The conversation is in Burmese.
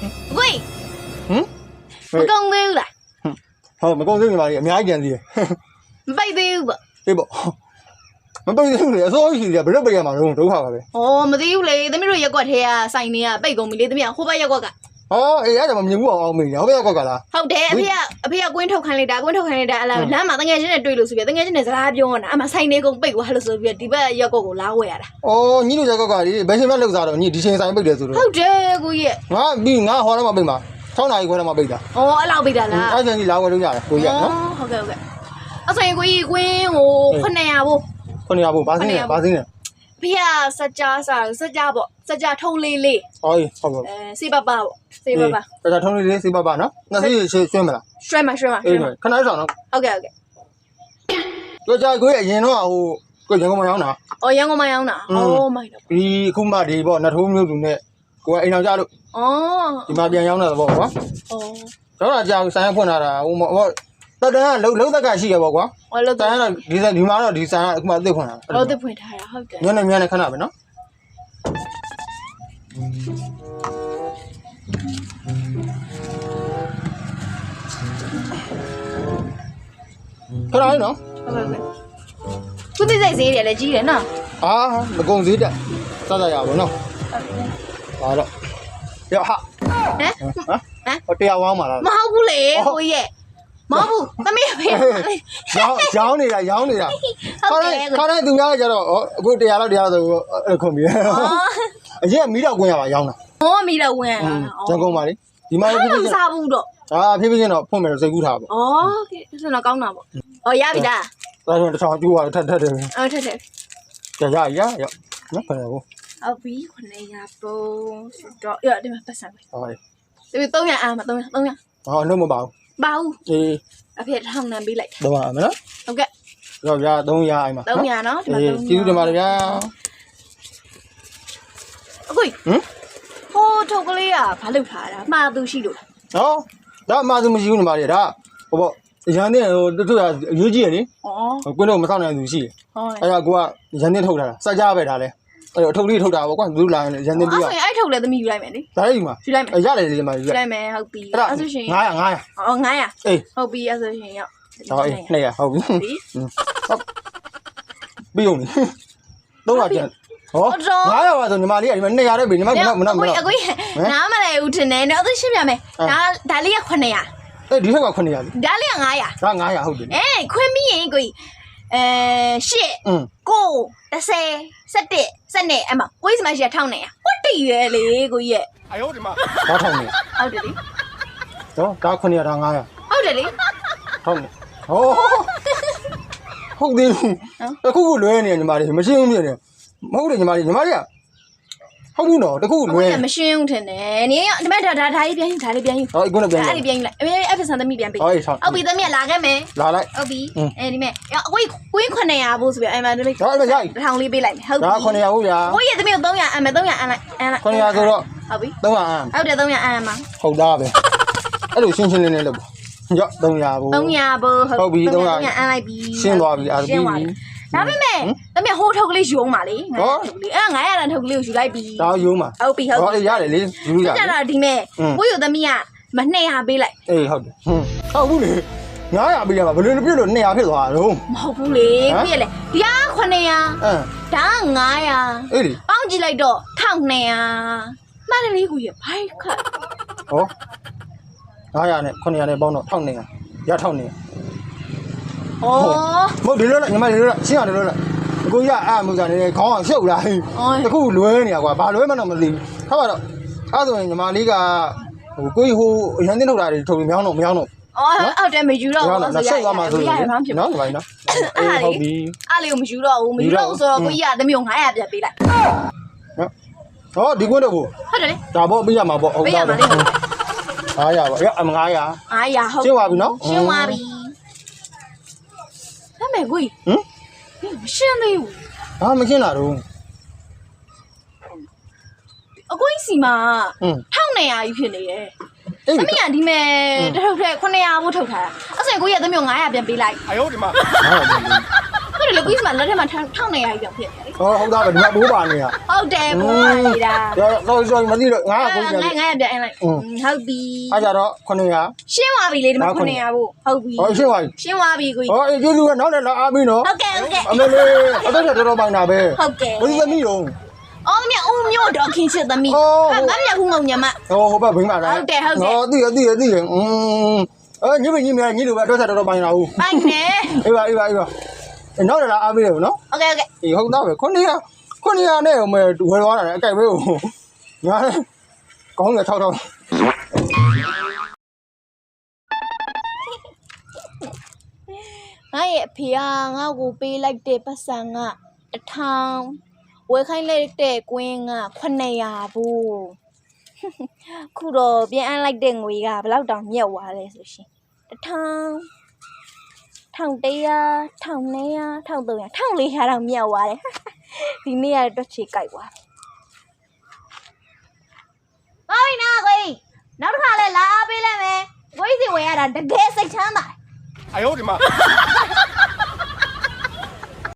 ကိုကြီးဟမ်မကုံသေးဘူးလားဟုတ်မကုန်သေးဘူးညီမလေးအများကြီးကြံသေးတယ်မပိတ်သေးဘူးပေါ့အေးပေါ့မပိတ်သေးဘူးလေအစိုးရရှိတယ်ဘယ်တော့ပိတ်ရမှာတော့ဒုက္ခပါပဲ။အော်မသိဘူးလေသမီးတို့ရက်ကွက်ထဲကစိုင်နေကပိတ်ကုန်ပြီလေသမီးကဟိုဘက်ရက်ကွက်က ဟောအေးအဲ့ဒါမှမြင်မှုအောင်အောင်မေးနေဟုတ်ပဲကောက်ကလားဟုတ်တယ်အဖေကအဖေကကွင်းထုတ်ခိုင်းလိုက်တာကွင်းထုတ်ခိုင်းလိုက်တာအလားလမ်းမှာတငယ်ချင်းနဲ့တွေ့လို့ဆိုပြီးတငယ်ချင်းနဲ့စကားပြောနေတာအမှစိုင်နေကုန်ပိတ်သွားလို့ဆိုပြီးဒီဘက်ရက်ကွက်ကိုလာဝဲရတာအော်ညီတို့ကောက်ကလေဘယ်ချိန်မှလောက်စားတော့ညီဒီချိန်ဆိုင်ပိတ်တယ်ဆိုတော့ဟုတ်တယ်ကိုကြီးရဲ့ငါပြီးငါဟောတော့မှပိတ်မှာ6နာရီခွဲတော့မှပိတ်တာအော်အဲ့လောက်ပိတ်တာလားအဲ့ဒါကြီးလာဝယ်လို့ရတယ်ကိုကြီးကနော်ဟုတ်ကဲ့ဟုတ်ကဲ့အဲ့ဆိုရင်ကိုကြီးကွင်းဟို900ဘို့ခုနကဘုဘာစင်းလဲဘာစင်းလဲ ဖေကစကြစားစကြပေါ့စကြထုံလေးလေးအော်ဟုတ်ပါအဲစေပပပေါ့စေပပဒါထုံးလေးလေးစေးပါပါနော်နှစ်စီးရွှေရွှေမလားရွှဲမှာရွှဲမှာရွှဲအေးမှာခဏဆောင်နော်ဟုတ်ကဲ့ဟုတ်ကဲ့ကြောကြကိုအရင်တော့ဟိုကိုရန်ကုန်မှာရောက်တာအော်ရန်ကုန်မှာရောက်တာအော်မိုက်တော့ဒီအခုမှဒီပေါ့နထိုးမျိုးလူနဲ့ကိုကအိမ်အောင်ကြလို့အော်ဒီမှာပြန်ရောက်နေတာပေါ့ကွာအော်တော့လာကြောင်ဆိုင်ဖွင့်လာတာဟိုဟို တတန်းကလုံးလုံးသက်ကရှိရပေါ့ကွာဟောလို့တန်းကဒီဆိုင်ဒီမှာတော့ဒီဆိုင်ကအခုမှအစ်စ်ဖွင့်လာတော့တစ်ဖွင့်ထားတာဟုတ်တယ်ညနေညနေခဏပဲနော်ခဏလေးနော်ဟုတ်ကဲ့ဟုတ်ခုတိစိတ်ဈေးတွေလည်းကြီးတယ်နော်အာမကုံစည်းတက်စစရပါဘောနော်ဟာတော့ရဟာဟမ်ဟမ်ဟိုတရားဝောင်းပါလားမဟုတ်ဘူးလေကိုကြီးရဲ့ မဟုတ်ဘူးသမီးဖေရောင်းရောင်းနေတာရောင်းနေတာဟုတ်တယ်ခါတိုင်းသူများကကြတော့အခုတရားလောက်တရားလောက်ဆိုအဲ့ခုံပြီးအရင်မီးတော့ကွင်းရပါရောင်းတာအော်မီတော့ဝင်ကျန်ကုန်ပါလေဒီမှာအဲ့ဖြစ်ဖြစ်လိုစားဘူးတော့အာဖြစ်ဖြစ်ချင်းတော့ဖွင့်မယ်စိတ်ကူးထားပါအော်ကဲအဲ့တော့ကောင်းတာပေါ့အော်ရပြီလားဒါဆိုတစ်ချောင်းကျိုးသွားထက်ထက်တယ်အော်ထက်ထက်ကြရရရနော်ခဏကိုအော်ဘီခုနေရပုံတော့ရဒီမှာပတ်စံပဲဟောလေဒီ300အာမ300 300ဟောလုံးမပါဘူးပါဘူးအေးအဖေထောင်းနံပေးလိုက်တော့ပါမယ်နော်ဟုတ်ကဲ့တော့ရ300အိမ်မှာ300နော်ဒီမှာအေး300ကျေးဇူးတင်ပါတယ်ဗျာအခုဟမ်ဟိုထုတ်ကလေးကဘာလုပ်ထားတာမှားသူရှိလို့လားနော်ဒါအမှသူမရှိဘူးညီမလေးဒါဟိုပေါ့ရန်တဲ့ဟိုတို့တို့အရေးကြီးရလေဩကွင်းတော့မဆောက်နိုင်သူရှိတယ်ဟောလေအဲ့ဒါကိုကရန်တဲ့ထုတ်ထားတာစကြပဲဒါလဲ အဲ့တော့အထုပ်လေးထုတ်တာပေါ့ကွာသူလာရင်ရန်တဲ့အဲ့ပြီးဆိုတော့ရင်အဲ့ထုတ်လဲသမီးယူလိုက်မယ်လေဒါလေးဒီမှာယူလိုက်မယ်အဲ့ရတယ်လေဒီမှာယူရလိုက်မယ်ဟုတ်ပြီအဲ့ဒါအဲ့ဆိုရှင်900 900အော်900အေးဟုတ်ပြီအဲ့ဆိုရှင်ရောက်ဟောအေး200ဟုတ်ပြီပြီပြီးုံနေ300ကျန်ဟော900ပါဆိုညီမလေးကဒီမှာ200တဲ့ပြီညီမကမနမနအကိုကြီးနားမလဲဦးတင်နေတော့သူရှင်းပြမယ်ဒါဒါလေးက900အဲ့ဒီထက်က900လေဒါလေးက900ဒါ900ဟုတ်တယ်အဲခွင်းပြီးရင်ကိုကြီး အဲ8อืมကို30 17 17အမကိုကြီးစမရှိထောင်းနေရကွတ်တည်ရွယ်လေကိုကြီးရဲ့ဒါထောင်းနေဟုတ်တယ်လေတော့ဒါ900ဒါ900ဟုတ်တယ်လေ ထောင်းနေဟောဟုတ်တယ်တခုခုလွဲနေညီမလေးမရှင်းဘူးမြင်နေမဟုတ်တယ်ညီမလေးညီမလေးက ဟုတ်ဘူးနော်တခုခုလွဲကိုကြီးမရှင်းဦးထင်တယ်နေရဒီမဲ့ဒါဒါဒါလေးပြန်ယူဒါလေးပြန်ယူဟောအခုလည်းပြန်ဒါလေးပြန်ယူလိုက်အမေအဖဆန်သမီးပြန်ပေးဟောအေးဆောင်းဟုတ်ပြီသမီးလာခဲ့မယ်လာလိုက်ဟုတ်ပြီအဲဒီမဲ့အကိုကြီးကွင်း900ဖို့ဆိုပြီးအဲ့မှာလေးဒါအဲ့ဒါရည်ထောင်လေးပေးလိုက်မယ်ဟုတ်ပြီဒါ900ဟုတ်ဗျာကိုကြီးသမီးကို300အမ်းမယ်300အမ်းလိုက်အမ်းလိုက်900ဆိုတော့ဟုတ်ပြီ300အမ်ဟုတ်တယ်300အမ်းမှာဟုတ်သားပဲအဲ့လိုရှင်းရှင်းလင်းလင်းလုပ်ပါရော့300ဘူး300ဘူးဟုတ်ပြီ300 300အမ်းလိုက်ပြီရှင်းသွားပြီအဲ့ဒါရှင်းသွားပြီပြီး ဒါပေမဲ့သမီးဟိုးထုတ်ကလေးယုံပါလေဟောထုတ်ကလေးအဲ့900တန်ထုတ်ကလေးကိုယူလိုက်ပြီဒါယုံမှာဟုတ်ပြီဟုတ်ဟောပြီအေးရတယ်လေယူလို့ရကျတယ်တော့ဒီမဲ့อืมကိုယူသမီးကမ200ပေးလိုက်အေးဟုတ်တယ်ဟွန်းဟုတ်ဘူးလေ900ပြရမှာဘယ်လိုပြလို့200ဖြစ်သွားတာတော့မဟုတ်ဘူးလေဟမ်ပြည့်လေဒီက900အင်းဒါက900အေးလေပေါင်းကြည့်လိုက်တော့1200မှန်တယ်လေကိုရဘိုက်ခတ်ဟော900နဲ့900နဲ့ပေါင်းတော့1200ရ1200 ဩမဟုတ်ဒီလိုလားညီမဒီလိုလားရှင်းအောင်ဒီလိုလားအကိုကြီးကအာမှုစားနေခေါင်းအောင်ရှုပ်လာတခုလွဲနေရကွာဘာလွဲမှတော့မသိဘူးထားပါတော့အဲ့ဆိုရင်ညီမလေးကဟိုကိုကြီးဟိုအရန်တင်ထုတ်တာတွေထုတ်ပြီးမြောင်းတော့မြောင်းတော့အော်ဟုတ်တယ်မယူတော့မြောင်းဘူးတော့ဆက်သွားမှဆိုရင်ရမှဖြစ်ပါနော်ဒီပိုင်းနော်အေးဟုတ်ပြီအားလေးကိုမယူတော့ဘူးမယူတော့ဘူးဆိုတော့ကိုကြီးကသမီးကို900ပြတ်ပေးလိုက်ဟောဒီကွန်းတော့ကိုဟုတ်တယ်လေဒါပေါ့ပြရမှာပေါ့ဟုတ်ပေးရပါမှာဘူးလေ900ပါရအမ900 900ဟုတ်ရှင်းသွားပြီနော်ရှင်းသွားပြီ ဒါမဲ့ကိုကြီးဟမ်မရှင်းသေးဘူးဘာမရှင်းတာတော့အကိုကြီးစီမှာဟွန်း1900ကြီးဖြစ်နေတယ်အေးသမီးကဒီမဲ့တထုတ်ထက်900ဘူးထုတ်ထားတာအဲ့ဆိုရင်ကိုကြီးကသမီးကို900ပြန်ပေးလိုက်900ပါဟုတ်တယ်လေကိုကြီးစီမှာလက်ထက်မှာ1900ကြီးပြန်ဖြစ်နေတယ် ဟောဟုတ်သားပဲဒီမှာဘိုးပါနေတာဟုတ်တယ်ဘိုးပါနေတာတော့တော့ဆိုမသိတော့ငါကကိုငါကြီးငါတယ်ငါပြန်လိုက်ဟုတ်ပြီအားကြတော့900ရှင်းသွားပြီလေဒီမှာ900ဖို့ဟုတ်ပြီဟောရှင်းပါပြီရှင်းသွားပြီကိုကြီးဟောအေးကျေးဇူးကနောက်နဲ့လာအားပြီးနော်ဟုတ်ကဲ့ဟုတ်ကဲ့အမေလေးအသက်တော်တော်ပိုင်တာပဲဟုတ်ကဲ့ဘယ်သူသမီးတော့အော်မြဦးမျိုးတော့ခင်းချစ်သမီးအော်ငါမြခုငုံညမဟောဟိုဘက်ဘိန်းပါလားဟုတ်တယ်ဟုတ်တယ်ဟောသိရသိရသိရอืมအဲညမညမညလိုပဲအသက်တော်တော်ပိုင်တာဟုတ်ပိုင်နေအေးပါအေးပါအေးပါ နောက်လည်းလာအားပြီးတယ်နော် โอเคโอเค အေးဟုတ်သားပဲ900 900နဲ့ဟိုမဲ့ဝယ်သွားတာလေအကြိုက်ပဲဟိုညာကောင်းတယ်ထောက်ထောက် ငါရဲ့အဖေကငါ့ကိုပေးလိုက်တဲ့ပတ်စံကတစ်ထောင်ဝယ်ခိုင်းလိုက်တဲ့ကွင်းက900ဘူးခုတော့ပြန်အပ်လိုက်တဲ့ငွေကဘယ်လောက်တောင်မြတ်သွားလဲဆိုရှင်တစ်ထောင် 1100 1200 1300 1400တော့မြတ်သွားတယ်ဒီနေ့ကတော့တွက်ချေကြိုက်သွားပါပြီနာကိုနောက်တစ်ခါလဲလာအားပေးလိုက်မယ်ကိုကြီးစီဝင်ရတာတကယ်စိတ်ချမ်းသာအယောဒီမှာ